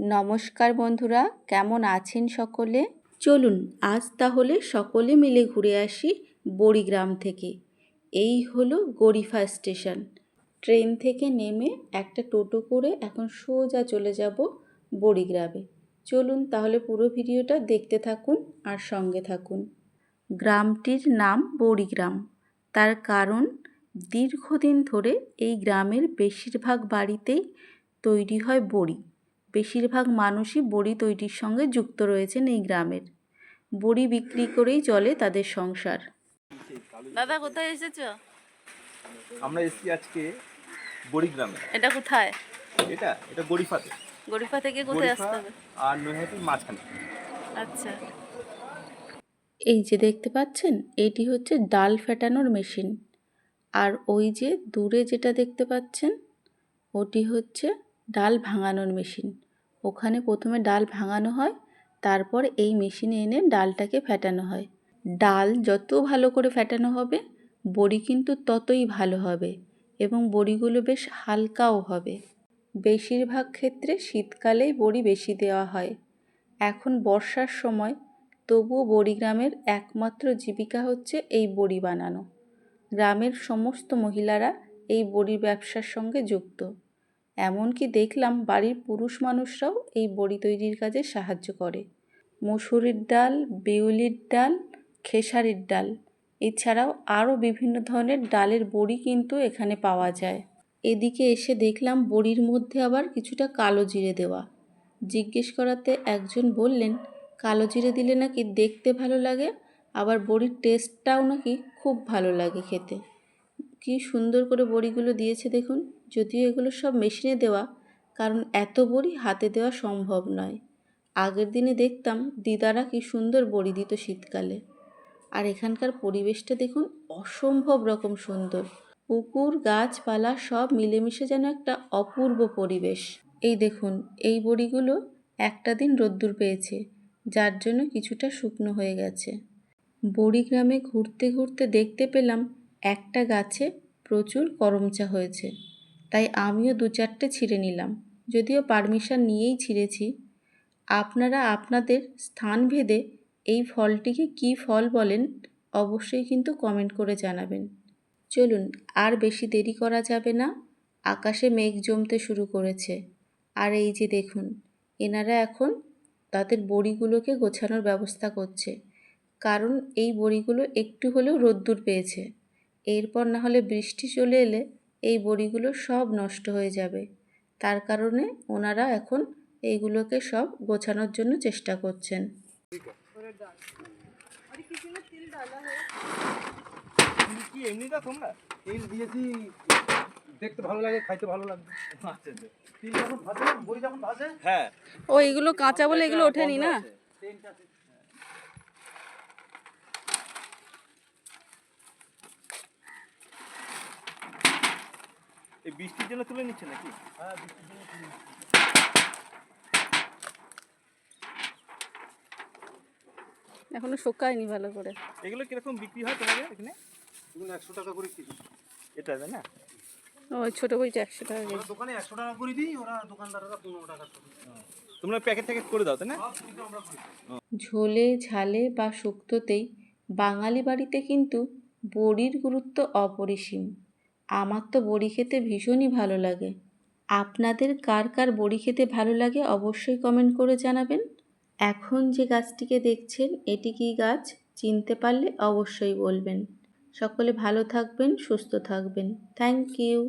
নমস্কার বন্ধুরা, কেমন আছেন সকলে? চলুন, আজ তাহলে সকলে মিলে ঘুরে আসি বড়িগ্রাম থেকে। এই হলো গরিফা স্টেশন। ট্রেন থেকে নেমে একটা টোটো করে এখন সোজা চলে যাব বড়িগ্রামে। চলুন তাহলে পুরো ভিডিওটা দেখতে থাকুন আর সঙ্গে থাকুন। গ্রামটির নাম বড়িগ্রাম। তার কারণ, দীর্ঘদিন ধরে এই গ্রামের বেশিরভাগ বাড়িতেই তৈরি হয় বড়ি। বেশিরভাগ মানুষই বড়ি তৈরির সঙ্গে যুক্ত রয়েছেন এই গ্রামের। বড়ি বিক্রি করেই চলে তাদের সংসার। দাদা কোথায় এসেছ? আমরা এসেছি আজকে বড়িগ্রামে এটা কোথায়? এটা এটা গরিফাতে। গরিফা থেকে কোথায় আসতে হবে? আর নৈহাটির মাঝখানে। আচ্ছা। এই যে দেখতে পাচ্ছেন এটি হচ্ছে ডাল ফেটানোর মেশিন। আর ওই যে দূরে যেটা দেখতে পাচ্ছেন ওটি হচ্ছে ডাল ভাঙানোর মেশিন। ওখানে প্রথমে ডাল ভাঙানো হয়, তারপর এই মেশিনে এনে ডালটাকে ফেটানো হয়। ডাল যত ভালো করে ফেটানো হবে, বড়ি কিন্তু ততই ভালো হবে এবং বড়িগুলো বেশ হালকাও হবে। বেশিরভাগ ক্ষেত্রে শীতকালেই বড়ি বেশি দেওয়া হয়। এখন বর্ষার সময় তবুও বড়ি গ্রামের একমাত্র জীবিকা হচ্ছে এই বড়ি বানানো। গ্রামের সমস্ত মহিলারা এই বড়ির ব্যবসার সঙ্গে যুক্ত। এমনকি দেখলাম বাড়ির পুরুষ মানুষরাও এই বড়ি তৈরির কাজে সাহায্য করে। মুসুরির ডাল, বিউলির ডাল, খেসারির ডাল। এছাড়াও আরও বিভিন্ন ধরনের ডালের বড়ি কিন্তু এখানে পাওয়া যায়। এদিকে এসে দেখলাম বড়ির মধ্যে আবার কিছুটা কালো জিরে দেওয়া। জিজ্ঞেস করাতে একজন বললেন, কালো জিরে দিলে নাকি দেখতে ভালো লাগে? আবার বড়ির টেস্টটাও নাকি খুব ভালো লাগে খেতে। কি সুন্দর করে বড়িগুলো দিয়েছে দেখুন। যদিও এগুলো সব মেশিনে দেওয়া, কারণ এত বড়ি হাতে দেওয়া সম্ভব নয়। আগের দিনে দেখতাম দিদারা কি সুন্দর বড়ি দিত শীতকালে। আর এখানকার পরিবেশটা দেখুন, অসম্ভব রকম সুন্দর। পুকুর, গাছপালা সব মিলেমিশে যেন একটা অপূর্ব পরিবেশ। এই দেখুন, এই বড়িগুলো একটা দিন রোদ্দুর পেয়েছে, যার জন্য কিছুটা শুকনো হয়ে গেছে। বড়ি গ্রামে ঘুরতে ঘুরতে দেখতে পেলাম একটা গাছে প্রচুর করমচা হয়েছে, তাই আমিও দু চারটে ছিঁড়ে নিলাম। যদিও পারমিশন নিয়েই ছিঁড়েছি। আপনারা আপনাদের স্থানভেদে এই ফলটিকে কী ফল বলেন অবশ্যই কিন্তু কমেন্ট করে জানাবেন। চলুন, আর বেশি দেরি করা যাবে না। আকাশে মেঘ জমতে শুরু করেছে। আর এই যে দেখুন, এনারা এখন তাদের বড়িগুলোকে গোছানোর ব্যবস্থা করছে। কারণ এই বড়িগুলো একটু হলেও রোদ্দুর পেয়েছে। এরপর না হলে বৃষ্টি চলে এলে এই বড়িগুলো সব নষ্ট হয়ে যাবে। তার কারণে ওনারা এখন এইগুলোকে সব গোছানোর জন্য চেষ্টা করছেন। তুমি কি এমনিটা তোমরা? তেল দিয়েছি দেখতে ভালো লাগে খাইতে ভালো লাগবে। আচ্ছা আচ্ছা। তেল যখন ভাজে বড়ি যখন ভাজে? হ্যাঁ। ও এগুলো কাঁচা বলে এগুলো ওঠেনি না? এই বৃষ্টির জন্য তুলে নিচ্ছে নাকি? হ্যাঁ বৃষ্টির জন্য তুলি। এখনও শুকায়নি ভালো করে। এগুলো কীরকম বিক্রি হয় তোমাদের এখানে? এগুলো একশো টাকা করে কেজি। এটা তাই না? ওই ছোটো বইটা একশো টাকা কেজি। দোকানে একশো টাকা করে দিই ওরা দোকানদাররা পনেরো টাকা করে তোমরা প্যাকেট ট্যাকেট করে দাও তাই না? ঝোলে ঝালে বা শুক্তোতেই বাঙালি বাড়িতে কিন্তু বড়ির গুরুত্ব অপরিসীম। আমার তো বড়ি খেতে ভীষণই ভালো লাগে। আপনাদের কার কার বড়ি খেতে ভালো লাগে অবশ্যই কমেন্ট করে জানাবেন। এখন যে গাছটিকে দেখছেন, এটি কি গাছ? চিনতে পারলে অবশ্যই বলবেন। সকলে ভালো থাকবেন, সুস্থ থাকবেন। Thank you